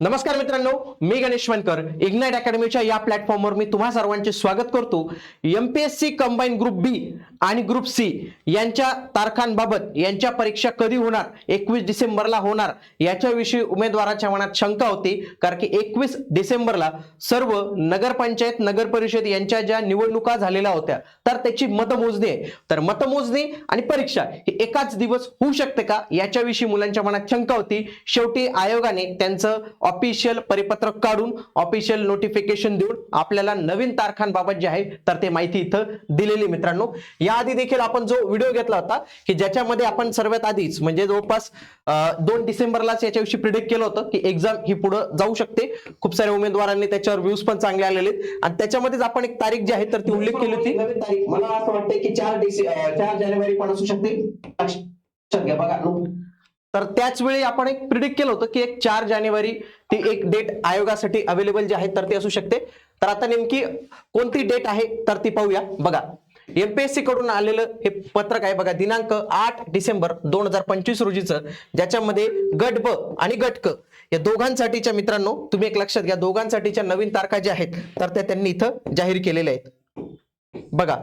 नमस्कार मित्रांनो मी गणेश वनकर. इग्नाइट अकॅडमीच्या या प्लॅटफॉर्मवर मी तुम्हा सर्वांचे स्वागत करतो. एमपीएससी कंबाईन ग्रुप बी आणि ग्रुप सी यांच्या तारखांबाबत यांच्या परीक्षा कधी होणार? एकवीस डिसेंबरला होणार. याच्याविषयी उमेदवाराच्या मनात शंका होती कारण की एकवीस डिसेंबरला सर्व नगरपंचायत नगर परिषद यांच्या ज्या निवडणुका झालेल्या होत्या तर त्याची मतमोजणी आहे. तर मतमोजणी आणि परीक्षा ही एकाच दिवस होऊ शकते का? याच्याविषयी मुलांच्या मनात शंका होती. शेवटी आयोगाने त्यांचं ऑफिशियल परिपत्रक काढून ऑफिशियल नोटिफिकेशन देऊन आपल्याला नवीन तारखांबाबत जे आहे तर ते माहिती इथं दिलेली मित्रांनो. याआधी देखील आपण जो व्हिडिओ घेतला होता की ज्याच्यामध्ये आपण सर्वात आधीच म्हणजे जवळपास दोन डिसेंबरलाच याच्याविषयी प्रिडिक्ट केलं होतं की एक्झाम ही पुढे जाऊ शकते. खूप साऱ्या उमेदवारांनी त्याच्यावर व्ह्यूज पण चांगले आलेले आहेत. आणि त्याच्यामध्येच आपण एक तारीख जी आहे तर ती उल्लेख केली होती. तारीख. मला असं वाटतं की चार चार जानेवारी पण असू शकते लक्षात घ्या बघा. तर त्याच वेळी आपण एक प्रिडिक्ट केलं होतं की एक चार जानेवारी ती एक डेट आयोगासाठी अवेलेबल जी आहे तर ती असू शकते. तर आता नेमकी कोणती डेट आहे तर ती पाहूया. बघा एमपीएससी कडून आलेलं हे पत्रक आहे बघा दिनांक आठ डिसेंबर दोन हजार पंचवीस रोजीचं ज्याच्यामध्ये गट ब आणि गट क या दोघांसाठीच्या मित्रांनो तुम्ही एक लक्षात घ्या दोघांसाठीच्या नवीन तारखा ज्या आहेत तर त्या त्यांनी इथं जाहीर केलेल्या आहेत. बघा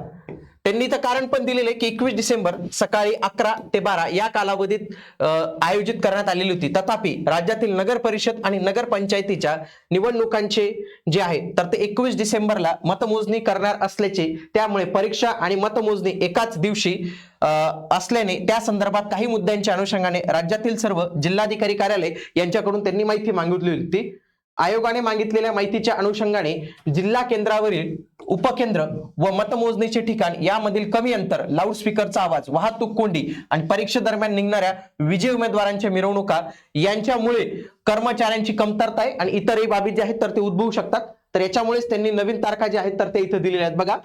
त्यांनी तर कारण पण दिलेले आहे की एकवीस डिसेंबर सकाळी अकरा ते बारा या कालावधीत आयोजित करण्यात आलेली होती. तथापि राज्यातील नगर परिषद आणि नगर पंचायतीच्या निवडणुकांचे जे आहे तर ते एकवीस डिसेंबरला मतमोजणी करणार असल्याचे त्यामुळे परीक्षा आणि मतमोजणी एकाच दिवशी असल्याने त्या संदर्भात काही मुद्द्यांच्या अनुषंगाने राज्यातील सर्व जिल्हाधिकारी कार्यालय यांच्याकडून त्यांनी माहिती मागितली होती. आयोगाने मागितलेल्या माहितीच्या अनुषंगाने जिल्हा केंद्रावरील उपकेंद्र व मतमोजणीचे ठिकाण यामधील कमी अंतर लाऊडस्पीकरचा आवाज वाहतूक कोंडी आणि परीक्षेदरम्यान निघणाऱ्या विजय उमेदवारांच्या मिरवणुका यांच्यामुळे कर्मचाऱ्यांची कमतरता आहे आणि इतरही बाबी ज्या आहेत तर ते उद्भवू शकतात. तर याच्यामुळेच त्यांनी नवीन तारखा ज्या आहेत तर ते इथं दिलेल्या आहेत. बघा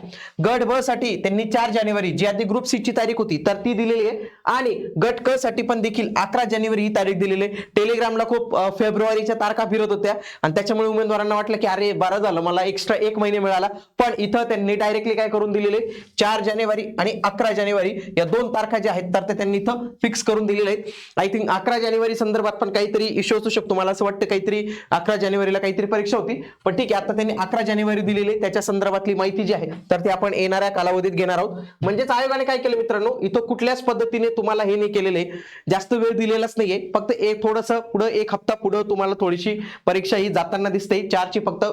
गट ब साठी त्यांनी चार जानेवारी जी आधी ग्रुप सी ची तारीख होती तर ती दिलेली आहे. आणि गट क साठी पण देखील अकरा जानेवारी ही तारीख दिलेली आहे. टेलिग्रामला खूप फेब्रुवारीच्या तारखा फिरत होत्या. आणि त्याच्यामुळे उमेदवारांना वाटलं की अरे बरं झालं मला एक्स्ट्रा एक महिने मिळाला. पण इथं त्यांनी डायरेक्टली काय करून दिलेले चार जानेवारी आणि अकरा जानेवारी या दोन तारखा ज्या आहेत तर ते त्यांनी इथं फिक्स करून दिलेले आहेत. आय थिंक अकरा जानेवारी संदर्भात पण काहीतरी इश्यू असू शकतो. मला असं वाटतं काहीतरी अकरा जानेवारीला काहीतरी परीक्षा होती. पण ठीक आहे आता त्यांनी अकरा जानेवारी दिलेली आहे, त्याच्या संदर्भातली माहिती जी आहे तर ती आपण येणाऱ्या कालावधीत घेणार आहोत. म्हणजेच आयोगाने काय केलं मित्रांनो? इथं कुठल्याच पद्धतीने तुम्हाला हे नाही केलेलं आहे. जास्त वेळ दिलेलाच नाहीये फक्त एक थोडस पुढं एक हप्ता पुढं तुम्हाला थोडीशी परीक्षा ही जाताना दिसते. चारची फक्त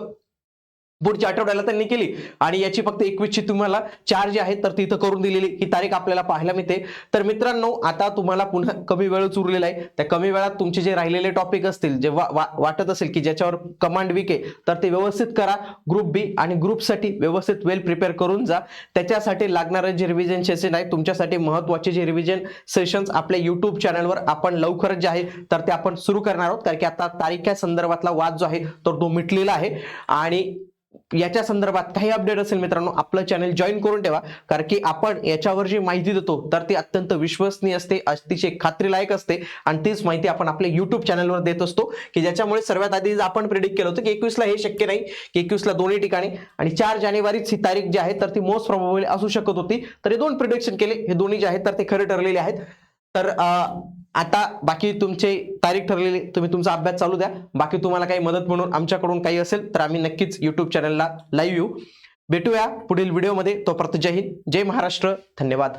पुढच्या आठवड्याला त्यांनी केली. आणि याची फक्त एकवीसची तुम्हाला चार जे आहेत तर तिथं करून दिलेली. ही तारीख आपल्याला पाहायला मिळते. तर मित्रांनो आता तुम्हाला पुन्हा कमी वेळच उरलेला आहे. त्या कमी वेळात तुमचे जे राहिलेले टॉपिक असतील जे वा- वा- वाटत असेल की ज्याच्यावर कमांड वीक आहे तर ते व्यवस्थित करा. ग्रुप बी आणि ग्रुपसाठी व्यवस्थित वेल प्रिपेअर करून जा. त्याच्यासाठी लागणारं जे रिव्हिजन सेशन आहे तुमच्यासाठी महत्त्वाचे जे रिव्हिजन सेशन्स आपल्या युट्यूब चॅनलवर आपण लवकरच जे आहे तर ते आपण सुरू करणार आहोत. कारण की आता तारीख संदर्भातला वाद जो आहे तर तो मिटलेला आहे. आणि याच्या संदर्भात काही अपडेट असेल मित्रांनो आपलं चॅनल जॉईन करून ठेवा. कारण की आपण याच्यावर जी माहिती देतो तर ती अत्यंत विश्वसनीय असते अतिशय खात्रीलायक असते. आणि तीच माहिती आपण आपल्या युट्यूब चॅनलवर देत असतो की ज्याच्यामुळे सर्वात आधी आपण प्रिडिक्ट केलं होतं की एकवीसला हे शक्य नाही की एकवीसला दोन्ही ठिकाणी. आणि चार जानेवारीच ही तारीख जी आहे तर ती मोस्ट प्रॉबेबल असू शकत होती. तर हे दोन प्रिडिक्शन केले. हे दोन्ही जे आहेत तर ते खरे ठरलेले आहेत. तर आता बाकी तुमचे तारीख ठरलेली तुम्ही तुमचा अभ्यास चालू द्या. बाकी तुम्हाला काही मदत म्हणून आमच्याकडून काही असेल तर आम्ही नक्कीच युट्यूब चॅनलला लाईव्ह येऊ. भेटूया पुढील व्हिडिओमध्ये तोपर्यंत जय हिंद जय महाराष्ट्र. धन्यवाद.